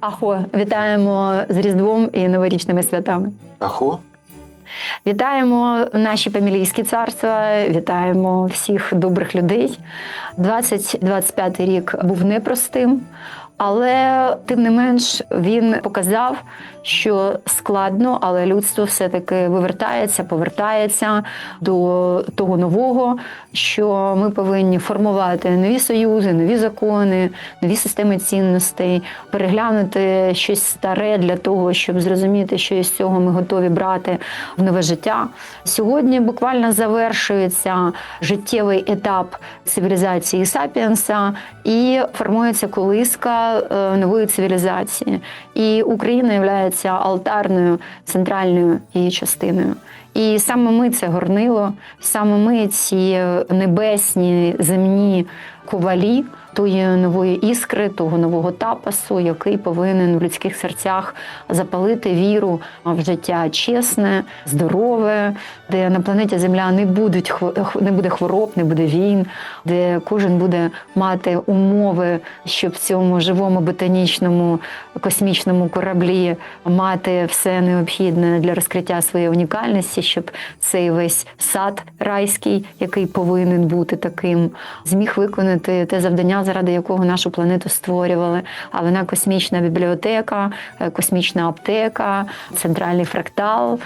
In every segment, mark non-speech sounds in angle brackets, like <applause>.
Ахо, вітаємо з Різдвом і новорічними святами. Ахо? Вітаємо наші помілійські царства, вітаємо всіх добрих людей. 2025 рік був непростим, але тим не менш він показав, що складно, але людство все-таки вивертається, повертається до того нового, що ми повинні формувати нові союзи, нові закони, нові системи цінностей, переглянути щось старе для того, щоб зрозуміти, що із цього ми готові брати в нове життя. Сьогодні буквально завершується життєвий етап цивілізації сапіенса і формується колиска е, нової цивілізації. І Україна є алтарною центральною її частиною. І саме ми це горнило, саме ми ці небесні земні ковалі тої нової іскри, того нового тапасу, який повинен в людських серцях запалити віру в життя чесне, здорове, де на планеті Земля не будуть не буде хвороб, не буде війн, де кожен буде мати умови, щоб в цьому живому ботанічному космічному кораблі мати все необхідне для розкриття своєї унікальності, щоб цей весь сад райський, який повинен бути таким, зміг виконати те завдання, заради якого нашу планету створювали. А вона космічна бібліотека, е, космічна аптека, центральний фрактал,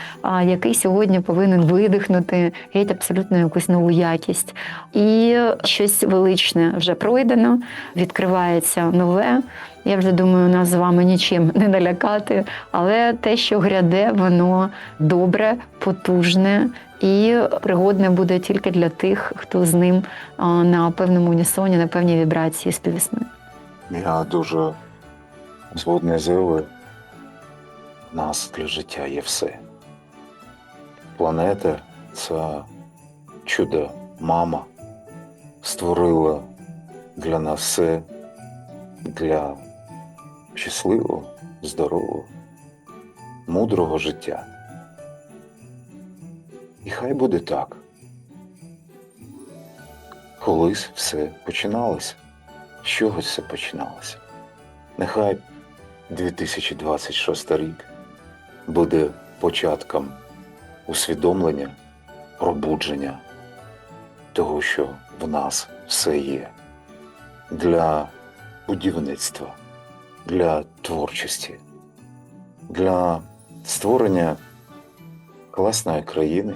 який сьогодні повинен видихнути геть абсолютно якусь нову якість. І щось величне вже пройдено, відкривається нове. Я вже думаю, нас з вами нічим <laughs> не налякати, але те, що гряде, воно добре, потужне і пригодне буде тільки для тих, хто з ним на певному унісоні, на певній вібрації співіснує. Я дуже згодний з. У нас для життя є все. Планета це чудо мама створила для нас все для щасливого, здорового, мудрого життя. І хай буде так. Колись все починалося. З чогось все починалося. Нехай 2026 рік буде початком усвідомлення, пробудження того, що в нас все є для будівництва, для творчості, для створення класної країни,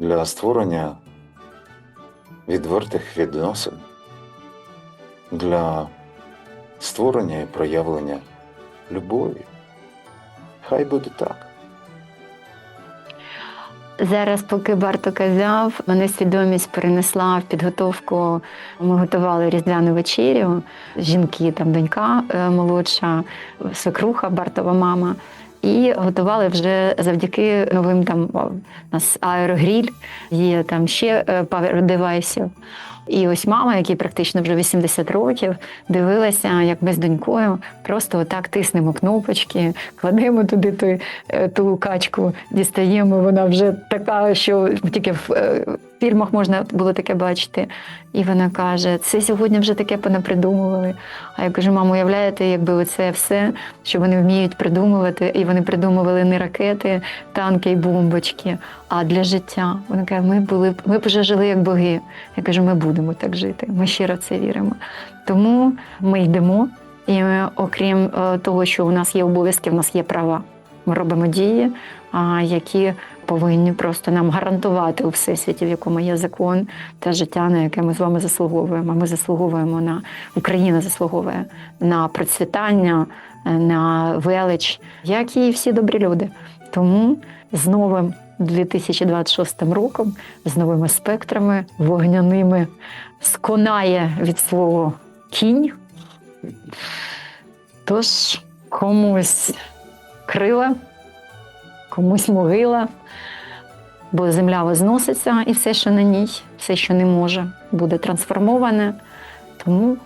для створення відвертих відносин для створення і проявлення любові. Хай буде так. Зараз, поки Барто казав, мене свідомість перенесла в підготовку. Ми готували різдвяну вечерю. Жінки, там донька е, молодша, свекруха, Бартова мама. І готували вже завдяки новим там у нас аерогріль, є там ще е, девайсів. І ось мама, якій практично вже 80 років, дивилася, як ми з донькою просто отак тиснемо кнопочки, кладемо туди е, ту качку, дістаємо. Вона вже така, що тільки в е, фільмах можна було таке бачити. І вона каже: це сьогодні вже таке понапридумували. А я кажу, мамо, уявляєте, якби оце все, що вони вміють придумувати, і вони придумували не ракети, танки і бомбочки, а для життя. Вона каже, ми були ми б вже жили як боги. Я кажу, ми будемо так жити. Ми щиро це віримо. Тому ми йдемо. І ми, окрім е, того, що у нас є обов'язки, в нас є права. Ми робимо дії, які повинні просто нам гарантувати у всесвіті, в якому є закон та життя, на яке ми з вами заслуговуємо. Ми заслуговуємо на Україна заслуговує на процвітання, е, на велич, як і всі добрі люди. Тому з новим 2026 роком, з новими спектрами вогняними сконає від свого кінь. Тож комусь крила, комусь могила, бо земля возноситься, і все, що на ній, все, що не може, буде трансформоване. Тому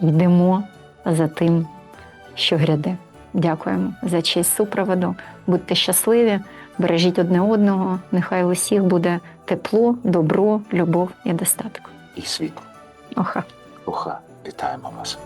йдемо за тим, що гряде. Дякуємо за честь супроводу. Будьте щасливі, бережіть одне одного. Нехай у всіх буде тепло, добро, любов і достаток. І світло. Оха. Уха, вітаємо вас.